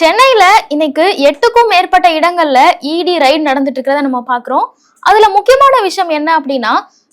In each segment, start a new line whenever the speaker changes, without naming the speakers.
சென்னையில இன்னைக்கு எட்டுக்கும் மேற்பட்ட இடங்கள்ல இடி ரைட் நடந்துட்டு இருக்கிறத நம்ம பாக்குறோம். அதுல முக்கியமான விஷயம் என்ன அப்படின்னா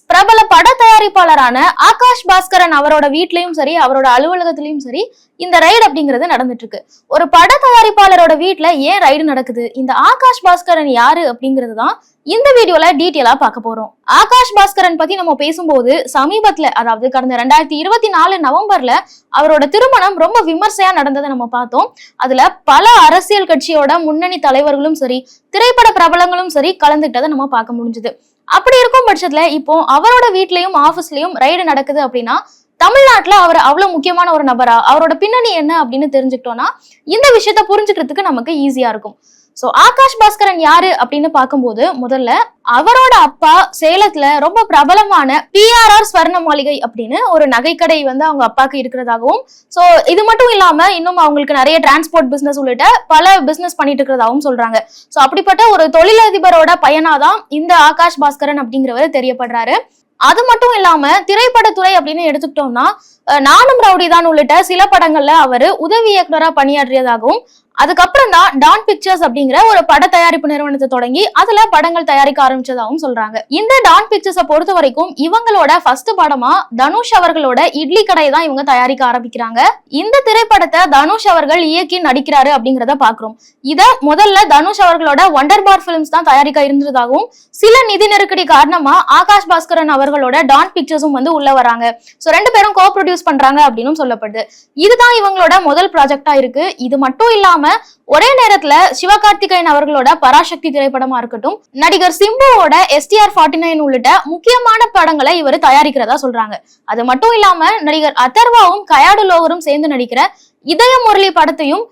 பிரபல பட தயாரிப்பாளரான ஆகாஷ் பாஸ்கரன் அவரோட வீட்லயும் சரி அவரோட அலுவலகத்திலயும் சரி இந்த ரைடு அப்படிங்கிறது நடந்துட்டு இருக்கு ஒரு பட தயாரிப்பாளரோட வீட்டுல ஏன் ரைடு நடக்குது? இந்த ஆகாஷ் பாஸ்கரன் யாரு அப்படிங்கிறது தான் இந்த வீடியோல டீட்டெயிலா பார்க்க போறோம். ஆகாஷ் பாஸ்கரன் பத்தி நம்ம பேசும்போது சமீபத்துல அதாவது கடந்த ரெண்டாயிரத்தி இருபத்தி நாலு நவம்பர்ல அவரோட திருமணம் ரொம்ப விமர்சையா நடந்ததை நம்ம பார்த்தோம். அதுல பல அரசியல் கட்சியோட முன்னணி தலைவர்களும் சரி திரைப்பட பிரபலங்களும் சரி கலந்துக்கிட்டதை நம்ம பார்க்க முடிஞ்சது. அப்படி இருக்கும் பட்சத்துல இப்போ அவரோட வீட்லயும் ஆபீஸ்லயும் ரைடு நடக்குது அப்படின்னா தமிழ்நாட்டுல அவர் அவ்வளவு முக்கியமான ஒரு நபரா? அவரோட பின்னணி என்ன அப்படின்னு தெரிஞ்சுக்கிட்டோம்னா இந்த விஷயத்த புரிஞ்சுக்கிறதுக்கு நமக்கு ஈஸியா இருக்கும். ஸோ ஆகாஷ் பாஸ்கரன் யாரு அப்படின்னு பார்க்கும்போது முதல்ல அவரோட அப்பா சேலத்துல ரொம்ப பிரபலமான பிஆர்ஆர் ஸ்வர்ண மாளிகை அப்படின்னு ஒரு நகைக்கடை வந்து அவங்க அப்பாக்கு இருக்கிறதாகவும் ஸோ இது மட்டும் இல்லாம இன்னும் அவங்களுக்கு நிறைய டிரான்ஸ்போர்ட் பிசினஸ் உள்ளிட்ட பல பிசினஸ் பண்ணிட்டு இருக்கிறதாகவும் சொல்றாங்க. ஸோ அப்படிப்பட்ட ஒரு தொழிலதிபரோட பையனாதான் இந்த ஆகாஷ் பாஸ்கரன் அப்படிங்கிறவர் தெரியப்படுறாரு. அது மட்டும் இல்லாம திரைப்படத்துறை அப்படின்னு எடுத்துக்கிட்டோம்னா நானும் ரவுடி தான் உள்ளிட்ட சில படங்கள்ல அவர் உதவி இயக்குனரா பணியாற்றியதாகவும் அதுக்கப்புறம் தான் டான் பிக்சர்ஸ் அப்படிங்கிற ஒரு பட தயாரிப்பு நிறுவனத்தை தொடங்கி அதுல படங்கள் தயாரிக்க ஆரம்பிச்சதாகவும் சொல்றாங்க. இந்த டான் பிக்சர்ஸை பொறுத்த வரைக்கும் இவங்களோட ஃபர்ஸ்ட் படமா தனுஷ் அவர்களோட இட்லி கடையை தான் இவங்க தயாரிக்க ஆரம்பிக்கிறாங்க. இந்த திரைப்படத்தை தனுஷ் அவர்கள் இயக்கி நடிக்கிறாரு அப்படிங்கிறத பாக்குறோம். இத முதல்ல தனுஷ் அவர்களோட ஒண்டர் பார் பிலிம்ஸ் தான் தயாரிக்க இருந்ததாகவும் சில நிதி நெருக்கடி காரணமா ஆகாஷ் பாஸ்கரன் அவர்களோட டான் பிக்சர்ஸும் வந்து உள்ள வராங்க. சோ ரெண்டு பேரும் கோ ப்ரொடியூஸ் பண்றாங்க அப்படின்னு சொல்லப்படுது. இதுதான் இவங்களோட முதல் ப்ராஜெக்டா இருக்கு. இது மட்டும் இல்லாம ஒரே நேரத்துல சிவகார்த்திகேயன் அவர்களோட பராசக்தி திரைப்படமா இருக்கட்டும் நடிகர் சிம்புவோட எஸ்டிஆர் ஃபார்ட்டி நைன் உள்ளிட்ட முக்கியமான படங்களை இவர் தயாரிக்கிறதா சொல்றாங்க. அது மட்டும் இல்லாம நடிகர் அதர்வாவும் கயாடு லோகரும் சேர்ந்து நடிக்கிற இதய முரளி படத்தையும்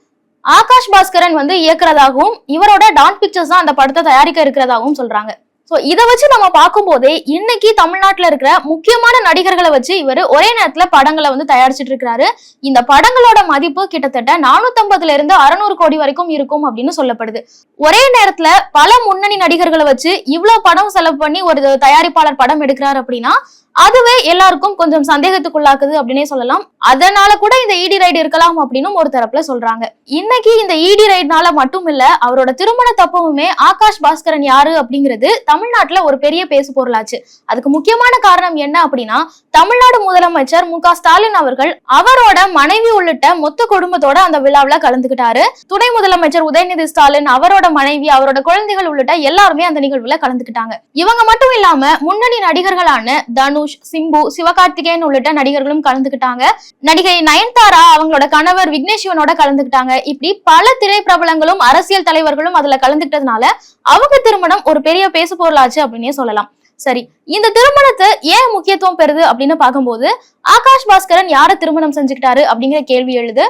ஆகாஷ் பாஸ்கரன் வந்து இயக்குறதாகவும் இவரோட டான் பிக்சர்ஸ் தான் அந்த படத்தை தயாரிக்க இருக்கிறதாகவும் சொல்றாங்க. சோ இதை வச்சு நம்ம பார்க்கும்போதே இன்னைக்கு தமிழ்நாட்டுல இருக்கிற முக்கியமான நடிகர்களை வச்சு இவர் ஒரே நேரத்துல படங்களை வந்து தயாரிச்சிட்டு இருக்கிறாரு. இந்த படங்களோட மதிப்பு கிட்டத்தட்ட 450 இருந்து அறுநூறு கோடி வரைக்கும் இருக்கும் அப்படின்னு சொல்லப்படுது. ஒரே நேரத்துல பல முன்னணி நடிகர்களை வச்சு இவ்வளவு படம் செலவு பண்ணி ஒரு தயாரிப்பாளர் படம் எடுக்கிறாரு அப்படின்னா அதுவே எல்லாருக்கும் கொஞ்சம் சந்தேகத்துக்குள்ளாக்குது அப்படின்னே சொல்லலாம். அதனால கூட இந்த இடி ரைடு இருக்கலாம் அப்படின்னு ஒரு தரப்புல சொல்றாங்க. இன்னைக்கு இந்த இடி ரைட்னால மட்டும் இல்ல அவரோட திருமண தப்பவுமே ஆகாஷ் பாஸ்கரன் யாரு அப்படிங்கிறது தமிழ்நாட்டுல ஒரு பெரிய பேசு பொருளாச்சு. அதுக்கு முக்கியமான காரணம் என்ன அப்படின்னா தமிழ்நாடு முதலமைச்சர் மு ஸ்டாலின் அவர்கள் அவரோட மனைவி உள்ளிட்ட மொத்த குடும்பத்தோட அந்த விழாவில் கலந்துகிட்டாரு. துணை முதலமைச்சர் உதயநிதி ஸ்டாலின் அவரோட மனைவி அவரோட குழந்தைகள் உள்ளிட்ட எல்லாருமே அந்த நிகழ்வுல கலந்துகிட்டாங்க. இவங்க மட்டும் இல்லாம முன்னணி நடிகர்களான தனுஷ் சிம்பு சிவகார்த்திகேயன் உள்ளிட்ட நடிகர்களும் கலந்துகிட்டாங்க. நடிகை நயன்தாரா அவங்களோட கணவர் விக்னேஷ் சிவனோட கலந்துகிட்டாங்க. இப்படி பல திரைப்பிரபலங்களும் அரசியல் தலைவர்களும் அதுல கலந்துகிட்டதுனால அவங்க திருமணம் ஒரு பெரிய பேசு பொருளாச்சு அப்படின்னே சொல்லலாம். சரி இந்த திருமணத்தை ஏன் முக்கியத்துவம் பெறுது அப்படின்னு பார்க்கும்போது ஆகாஷ் பாஸ்கரன் யாரை திருமணம் செஞ்சுக்கிட்டாரு அப்படிங்கிற கேள்வி எழுது.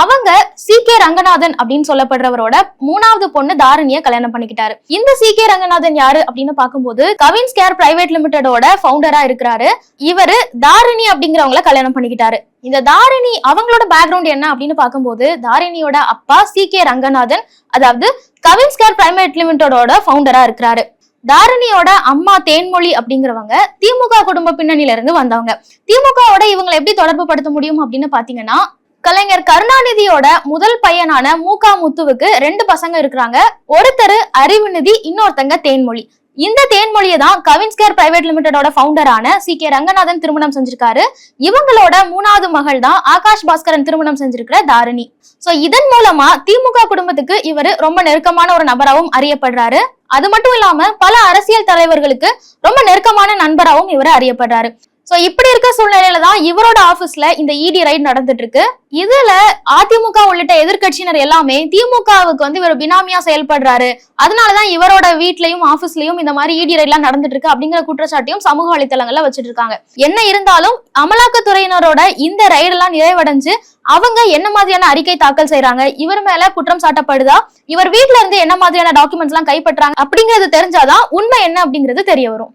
அவங்க சி கே ரங்கநாதன் அப்படின்னு சொல்லப்படுறவரோட மூணாவது பொண்ணு தாரணிய கல்யாணம் பண்ணிக்கிட்டாரு. இந்த சி கே ரங்கநாதன் யாரு அப்படின்னு பார்க்கும்போது கவின்ஸ் கேர் பிரைவேட் லிமிடெடோட ஃபவுண்டரா இருக்கிறாரு. இவரு தாரிணி அப்படிங்கிறவங்கள கல்யாணம் பண்ணிக்கிட்டாரு. இந்த தாரிணி அவங்களோட பேக்ரவுண்ட் என்ன அப்படின்னு பார்க்கும்போது தாரிணியோட அப்பா சி கே ரங்கநாதன் அதாவது கவின்ஸ் கேர் பிரைவேட் லிமிடெடோட ஃபவுண்டரா இருக்கிறாரு. தாரிணியோட அம்மா தேன்மொழி அப்படிங்கிறவங்க திமுக குடும்ப பின்னணியில இருந்து வந்தவங்க. திமுகவோட இவங்களை எப்படி தொடர்பு படுத்த முடியும் அப்படின்னு பாத்தீங்கன்னா கலைஞர் கருணாநிதியோட முதல் பையனான மூகா முத்துவுக்கு ரெண்டு பசங்க இருக்கிறாங்க. ஒருத்தர் அறிவுநிதி இன்னொருத்தங்க தேன்மொழி. இந்த தேன்மொழியை தான் கவின்ஸ்கேர் பிரைவேட் லிமிடெடோட ஃபவுண்டரான சி கே ரங்கநாதன் திருமணம் செஞ்சிருக்காரு. இவங்களோட மூணாவது மகள் தான் ஆகாஷ் பாஸ்கரன் திருமணம் செஞ்சிருக்கிற தாரிணி. சோ இதன் மூலமா திமுக குடும்பத்துக்கு இவர் ரொம்ப நெருக்கமான ஒரு நபராகவும் அறியப்படுறாரு. அது மட்டும் இல்லாம பல அரசியல் தலைவர்களுக்கு ரொம்ப நெருக்கமான நண்பராகவும் இவர் அறியப்படுறாரு. சோ இப்படி இருக்க சூழ்நிலையில தான் இவரோட ஆபீஸ்ல இந்த இடி ரைட் நடந்துட்டு இருக்கு இதுல அதிமுக உள்ளிட்ட எதிர்க்கட்சியினர் எல்லாமே திமுகவுக்கு வந்து இவர் பினாமியா செயல்படுறாரு. அதனாலதான் இவரோட வீட்லயும் ஆபீஸ்லயும் இந்த மாதிரி இடி ரைட் எல்லாம் நடந்துட்டு இருக்கு அப்படிங்கிற குற்றச்சாட்டையும் சமூக வலைத்தளங்கள்ல வச்சுட்டு இருக்காங்க என்ன இருந்தாலும் அமலாக்கத்துறையினரோட இந்த ரைடு எல்லாம் நிறைவடைஞ்சு அவங்க என்ன மாதிரியான அறிக்கை தாக்கல் செய்யறாங்க இவர் மேல குற்றம் சாட்டப்படுதா இவர் வீட்ல இருந்து என்ன மாதிரியான டாக்குமெண்ட்ஸ் எல்லாம் கைப்பற்றாங்க அப்படிங்கிறது தெரிஞ்சாதான் உண்மை என்ன அப்படிங்கிறது தெரிய வரும்.